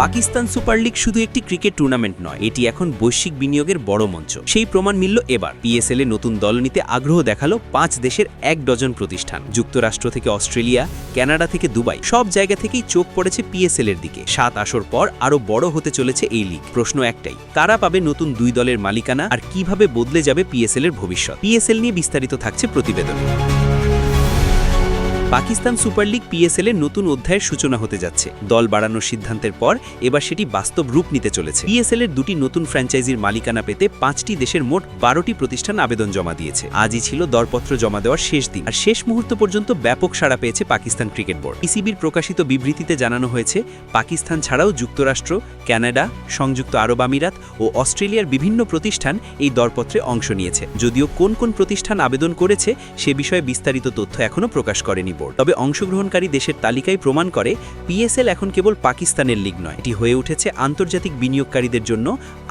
Pakistan super league শুধু একটি cricket tournament নয়, এটি এখন বৈশ্বিক বিনিয়োগের বড় মঞ্চ। সেই প্রমাণ মিলল এবার। পিএসএল এ নতুন দল নিতে আগ্রহ দেখাল পাঁচ দেশের এক ডজন প্রতিষ্ঠান। যুক্তরাষ্ট্র থেকে অস্ট্রেলিয়া, কানাডা থেকে দুবাই, সব জায়গা থেকেই চোখ পড়েছে পিএসএল এর দিকে। সাত আসর পর আরও বড় হতে চলেছে এই লিগ। প্রশ্ন একটাই, কারা পাবে নতুন দুই দলের মালিকানা আর কীভাবে বদলে যাবে পিএসএল এর ভবিষ্যৎ? পিএসএল নিয়ে বিস্তারিত থাকছে প্রতিবেদনে। পাকিস্তান সুপার লিগ পিএসএল এর নতুন অধ্যায়ের সূচনা হতে যাচ্ছে। দল বাড়ানোর সিদ্ধান্তের পর এবার সেটি বাস্তব রূপ নিতে চলেছে। পিএসএল এর দুটি নতুন ফ্র্যাঞ্চাইজির মালিকানা পেতে পাঁচটি দেশের মোট বারোটি প্রতিষ্ঠান আবেদন জমা দিয়েছে। আজই ছিল দরপত্র জমা দেওয়ার শেষ দিন। আর শেষ মুহূর্ত পর্যন্ত ব্যাপক সাড়া পেয়েছে পাকিস্তান ক্রিকেট বোর্ড। ইসিবির প্রকাশিত বিবৃতিতে জানানো হয়েছে, পাকিস্তান ছাড়াও যুক্তরাষ্ট্র কানাডা সংযুক্ত আরব আমিরাত ও অস্ট্রেলিয়ার বিভিন্ন প্রতিষ্ঠান এই দরপত্রে অংশ নিয়েছে। যদিও কোন কোন প্রতিষ্ঠান আবেদন করেছে সে বিষয়ে বিস্তারিত তথ্য এখনও প্রকাশ করেনি বোর্ড তবে অংশগ্রহণকারী দেশের তালিকায় প্রমাণ করে পিএসএল এখন কেবল পাকিস্তানের লিগ নয়। এটি হয়ে উঠেছে আন্তর্জাতিক বিনিয়োগকারীদের জন্য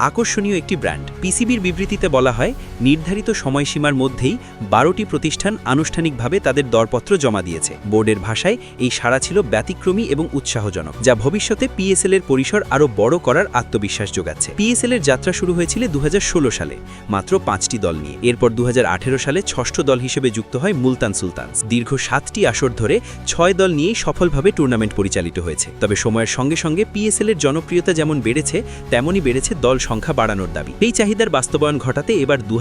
আকর্ষণীয় একটি ব্র্যান্ড। পিসিবির বিবৃতিতে বলা হয়, নির্ধারিত সময়সীমার মধ্যেই বারোটি প্রতিষ্ঠান আনুষ্ঠানিকভাবে তাদের দরপত্র জমা দিয়েছে। বোর্ডের ভাষায়, এই সাড়া ছিল ব্যতিক্রমী এবং উৎসাহজনক, যা ভবিষ্যতে পিএসএল এর পরিসর আরও বড় করার আত্মবিশ্বাস যোগাচ্ছে। পিএসএল এর যাত্রা শুরু হয়েছিল দু হাজার ষোলো সালে, মাত্র পাঁচটি দল নিয়ে। এরপর দু হাজার আঠেরো সালে ষষ্ঠ দল হিসেবে যুক্ত হয় মুলতান সুলতানস। দীর্ঘ সাতটি আসর ধরে ছয় দল নিয়েই সফলভাবে টুর্নামেন্ট পরিচালিত হয়েছে। তবে সময়ের সঙ্গে সঙ্গে পিএসএল এর জনপ্রিয়তা যেমন বেড়েছে, তেমনই বেড়েছে দল সংখ্যা বাড়ানোর দাবি। এই চাহিদার বাস্তবায়ন ঘটাতে এবার দু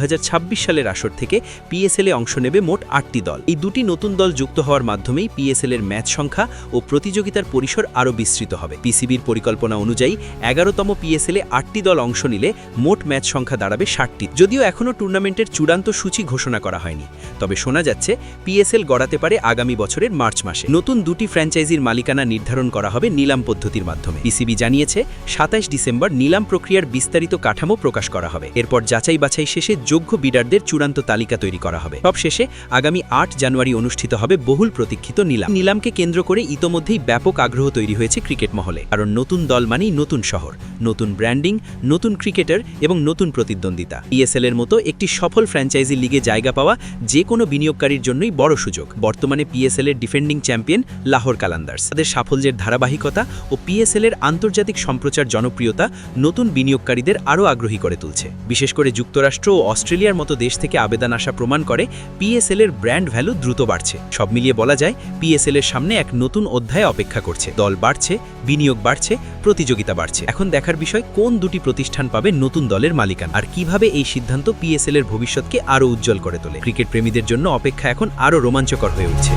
সালের আসর থেকে পিএসএল এ অংশ নেবে মোট আটটি দল। এই দুটি নতুন দল যুক্ত হওয়ার মাধ্যমেই পিএসএল এর ম্যাচ সংখ্যা ও প্রতিযোগিতার পরিসর আরও বিস্তৃত হবে। পিসিবির পরিকল্পনা অনুযায়ী এগারোতম পিএসএল এ আটটি দল অংশ নিলে মোট ম্যাচ সংখ্যা দাঁড়াবে ষাটটি। যদিও এখনও টুর্নামেন্টের চূড়ান্ত সূচি ঘোষণা করা হয়নি, তবে শোনা যাচ্ছে পিএসএল গড়াতে পারে আগামী বছরের মার্চ মাসে। নতুন দুটি ফ্র্যাঞ্চাইজির মালিকানা নির্ধারণ করা হবে নিলাম পদ্ধতির মাধ্যমে। পিসিবি জানিয়েছে, সাতাইশ ডিসেম্বর নিলাম প্রক্রিয়ার বিস্তারিত কাঠামো প্রকাশ করা হবে। এরপর যাচাই বাছাই শেষে যোগ্য বিডারদের চূড়ান্ত তালিকা তৈরি করা হবে। সব শেষে আগামী আট জানুয়ারি অনুষ্ঠিত হবে বহুল প্রতীক্ষিত নিলাম। নিলামকে কেন্দ্র করে ইতোমধ্যেই ব্যাপক আগ্রহ তৈরি হয়েছে ক্রিকেট মহলে। কারণ নতুন দল মানেই নতুন শহর, নতুন ব্র্যান্ডিং, নতুন ক্রিকেটার এবং নতুন প্রতিদ্বন্দ্বিতা। ইএসএল এর মতো একটি সফল ফ্র্যাঞ্চাইজি লিগে জায়গা পাওয়া যে কোনো বিনিয়োগকারীর জন্যই বড় সুযোগ। বর্তমানে পিএসএল এর ডিফেন্ডিং চ্যাম্পিয়ন লাহোর কালান্দার্স তাদের সাফল্যের ধারাবাহিকতা ও পিএসএল এর আন্তর্জাতিক সম্প্রচার জনপ্রিয়তা নতুন বিনিয়োগকারীদের আরও আগ্রহী করে তুলছে। বিশেষ করে যুক্তরাষ্ট্র ও অস্ট্রেলিয়ার মতো দেশ থেকে আবেদন আসা প্রমাণ করে পিএসএলের ব্র্যান্ড ভ্যালু দ্রুত বাড়ছে। সব মিলিয়ে বলা যায় পিএসএল এর সামনে এক নতুন অধ্যায় অপেক্ষা করছে। দল বাড়ছে, বিনিয়োগ বাড়ছে, প্রতিযোগিতা বাড়ছে। এখন দেখার বিষয়, কোন দুটি প্রতিষ্ঠান পাবে নতুন দলের মালিকানা আর কীভাবে এই সিদ্ধান্ত পিএসএল এর ভবিষ্যৎকে আরও উজ্জ্বল করে তোলে। ক্রিকেট প্রেমীদের জন্য অপেক্ষা এখন আরও রোমাঞ্চকর হয়ে উঠছে।